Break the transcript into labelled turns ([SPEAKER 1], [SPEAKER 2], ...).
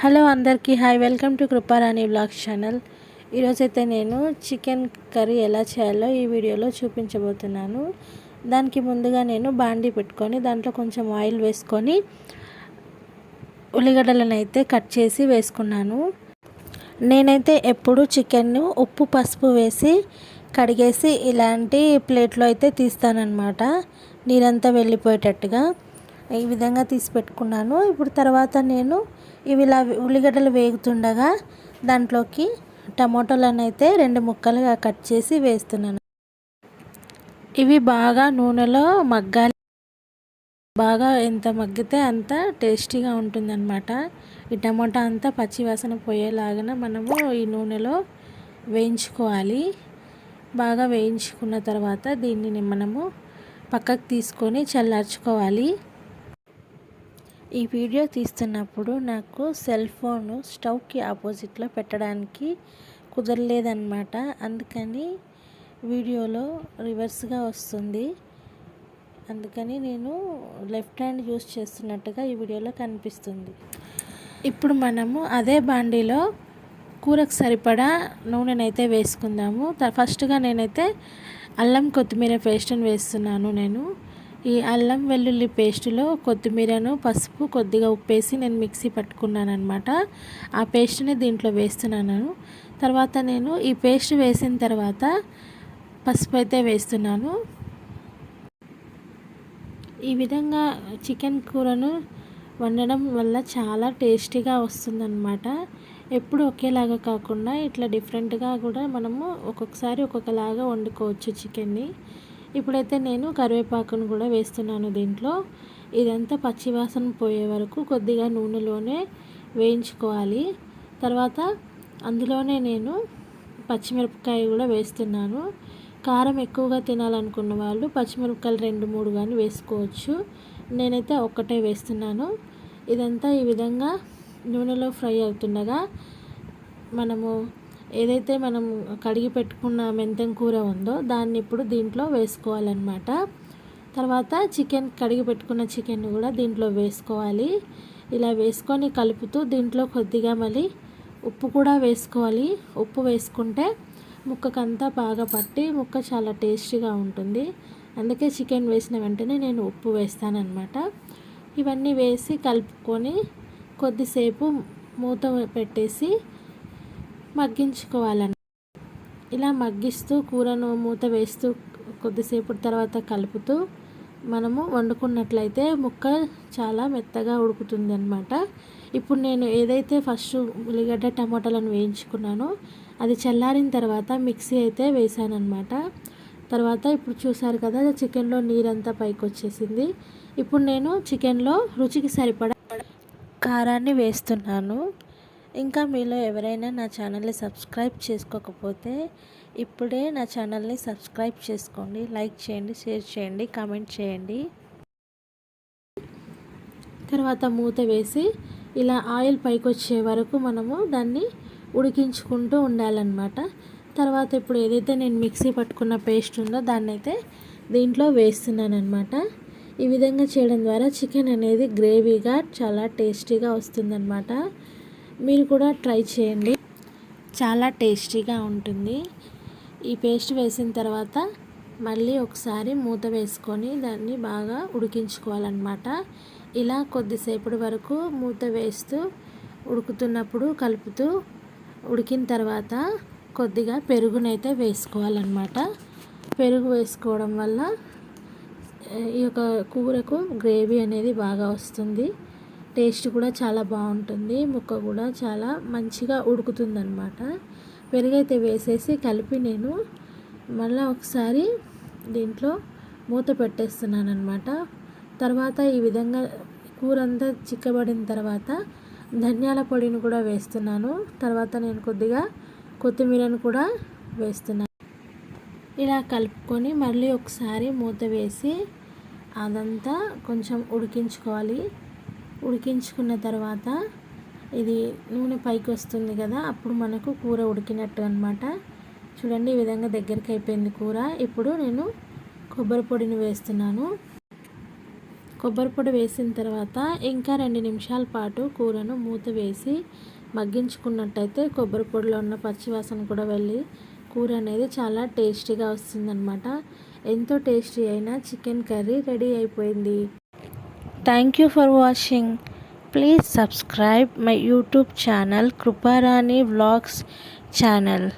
[SPEAKER 1] Hello అందరికీ hi welcome to Kruparani blog channel ఈరోజైతే నేను చికెన్ కర్రీ ఎలా చేయాలో ఈ వీడియోలో చూపించబోతున్నాను దానికి ముందుగా నేను బాండీ పెట్టుకొని దాంట్లో కొంచెం ఆయిల్ వేసుకొని ఉల్లిగడ్డలను అయితే కట్ చేసి వేసుకున్నాను నేనైతే ఎప్పుడు చికెన్ను ఉప్పు పసుపు వేసి కడిగేసి ఇలాంటి ప్లేట్లో అయితే తీస్తానన్నమాట నీరంతా వెళ్ళిపోయేటట్టుగా ఈ విధంగా తీసి పెట్టుకున్నాను ఇప్పుడు తర్వాత నేను ఇవి ఇలా ఉల్లిగడ్డలు వేగుతుండగా దాంట్లోకి టమాటోలను అయితే రెండు ముక్కలుగా కట్ చేసి వేస్తున్నాను ఇవి బాగా నూనెలో మగ్గాలి బాగా ఎంత మగ్గితే అంత టేస్టీగా ఉంటుందన్నమాట ఈ టమాటా అంతా పచ్చివాసన పోయేలాగా మనము ఈ నూనెలో వేయించుకోవాలి బాగా వేయించుకున్న తర్వాత దీన్ని మనము పక్కకు తీసుకొని చల్లార్చుకోవాలి ఈ వీడియో తీస్తున్నప్పుడు నాకు సెల్ ఫోను స్టవ్కి ఆపోజిట్లో పెట్టడానికి కుదరలేదన్నమాట అందుకని వీడియోలో రివర్స్గా వస్తుంది అందుకని నేను లెఫ్ట్ హ్యాండ్ యూస్ చేస్తున్నట్టుగా ఈ వీడియోలో కనిపిస్తుంది ఇప్పుడు మనము అదే బాండీలో కూరకు సరిపడా నూనెనైతే వేసుకుందాము ఫస్ట్గా నేనైతే అల్లం కొత్తిమీర పేస్ట్ని వేస్తున్నాను నేను ఈ అల్లం వెల్లుల్లి పేస్టులో కొత్తిమీరను పసుపు కొద్దిగా ఉప్పేసి నేను మిక్సీ పట్టుకున్నాను అనమాట ఆ పేస్ట్ని దీంట్లో వేస్తున్నాను తర్వాత నేను ఈ పేస్ట్ వేసిన తర్వాత పసుపు అయితే వేస్తున్నాను ఈ విధంగా చికెన్ కూరను వండడం వల్ల చాలా టేస్టీగా వస్తుందన్నమాట ఎప్పుడు ఒకేలాగా కాకుండా ఇట్లా డిఫరెంట్గా కూడా మనము ఒక్కొక్కసారి ఒక్కొక్కలాగా వండుకోవచ్చు చికెన్ని ఇప్పుడైతే నేను కరివేపాకును కూడా వేస్తున్నాను దీంట్లో ఇదంతా పచ్చివాసన పోయే వరకు కొద్దిగా నూనెలోనే వేయించుకోవాలి తర్వాత అందులోనే నేను పచ్చిమిరపకాయ కూడా వేస్తున్నాను కారం ఎక్కువగా తినాలనుకున్న వాళ్ళు పచ్చిమిరపకాయలు రెండు మూడు కానీ వేసుకోవచ్చు నేనైతే ఒక్కటే వేస్తున్నాను ఇదంతా ఈ విధంగా నూనెలో ఫ్రై అవుతుండగా మనము ఏదైతే మనం కడిగి పెట్టుకున్న మెంతం కూర ఉందో దాన్ని ఇప్పుడు దీంట్లో వేసుకోవాలన్నమాట తర్వాత చికెన్ కడిగి పెట్టుకున్న చికెన్ కూడా దీంట్లో వేసుకోవాలి ఇలా వేసుకొని కలుపుతూ దీంట్లో కొద్దిగా మళ్ళీ ఉప్పు కూడా వేసుకోవాలి ఉప్పు వేసుకుంటే ముక్కకంతా బాగా పట్టి ముక్క చాలా టేస్టీగా ఉంటుంది అందుకే చికెన్ వేసిన వెంటనే నేను ఉప్పు వేస్తానన్నమాట ఇవన్నీ వేసి కలుపుకొని కొద్దిసేపు మూత పెట్టేసి మగ్గించుకోవాలని ఇలా మగ్గిస్తూ కూరను మూత వేస్తూ కొద్దిసేపు తర్వాత కలుపుతూ మనము వండుకున్నట్లయితే ముక్క చాలా మెత్తగా ఉడుకుతుంది అనమాట ఇప్పుడు నేను ఏదైతే ఫస్ట్ ఉల్లిగడ్డ టమాటాలను వేయించుకున్నానో అది చల్లారిన తర్వాత మిక్సీ అయితే వేసానమాట తర్వాత ఇప్పుడు చూసారు కదా చికెన్లో నీరంతా పైకి వచ్చేసింది ఇప్పుడు నేను చికెన్లో రుచికి సరిపడా కారాన్ని వేస్తున్నాను ఇంకా మీలో ఎవరైనా నా ఛానల్ని సబ్స్క్రైబ్ చేసుకోకపోతే ఇప్పుడే నా ఛానల్ని సబ్స్క్రైబ్ చేసుకోండి లైక్ చేయండి షేర్ చేయండి కామెంట్ చేయండి తర్వాత మూత వేసి ఇలా ఆయిల్ పైకి వచ్చే వరకు మనము దాన్ని ఉడికించుకుంటూ ఉండాలన్నమాట తర్వాత ఇప్పుడు ఏదైతే నేను మిక్సీ పట్టుకున్న పేస్ట్ ఉందో దాన్ని అయితే దీంట్లో వేస్తున్నాను అనమాట ఈ విధంగా చేయడం ద్వారా చికెన్ అనేది గ్రేవీగా చాలా టేస్టీగా వస్తుందన్నమాట మీరు కూడా ట్రై చేయండి చాలా టేస్టీగా ఉంటుంది ఈ పేస్ట్ వేసిన తర్వాత మళ్ళీ ఒకసారి మూత వేసుకొని దాన్ని బాగా ఉడికించుకోవాలన్నమాట ఇలా కొద్దిసేపటి వరకు మూత వేస్తూ ఉడుకుతున్నప్పుడు కలుపుతూ ఉడికిన తర్వాత కొద్దిగా పెరుగునైతే వేసుకోవాలన్నమాట పెరుగు వేసుకోవడం వల్ల ఈ యొక్క కూరకు గ్రేవీ అనేది బాగా వస్తుంది టేస్ట్ కూడా చాలా బాగుంటుంది ముక్క కూడా చాలా మంచిగా ఉడుకుతుందనమాట పెరుగైతే వేసేసి కలిపి నేను మళ్ళీ ఒకసారి దీంట్లో మూత పెట్టేస్తున్నాను అనమాట తర్వాత ఈ విధంగా కూర అంతా చిక్కబడిన తర్వాత ధనియాల పొడిని కూడా వేస్తున్నాను తర్వాత నేను కొద్దిగా కొత్తిమీరను కూడా వేస్తున్నాను ఇలా కలుపుకొని మళ్ళీ ఒకసారి మూత వేసి అదంతా కొంచెం ఉడికించుకోవాలి ఉడికించుకున్న తర్వాత ఇది నూనె పైకి వస్తుంది కదా అప్పుడు మనకు కూర ఉడికినట్టు అనమాట చూడండి ఈ విధంగా దగ్గరికి అయిపోయింది కూర ఇప్పుడు నేను కొబ్బరి పొడిని వేస్తున్నాను కొబ్బరి పొడి వేసిన తర్వాత ఇంకా రెండు నిమిషాల పాటు కూరను మూత వేసి మగ్గించుకున్నట్టయితే కొబ్బరి పొడిలో ఉన్న పచ్చివాసన కూడా వెళ్ళి కూర అనేది చాలా టేస్టీగా వస్తుందన్నమాట ఎంతో టేస్టీ అయినా చికెన్ కర్రీ రెడీ అయిపోయింది Thank you for watching. Please subscribe my YouTube channel Kruparani Vlogs channel.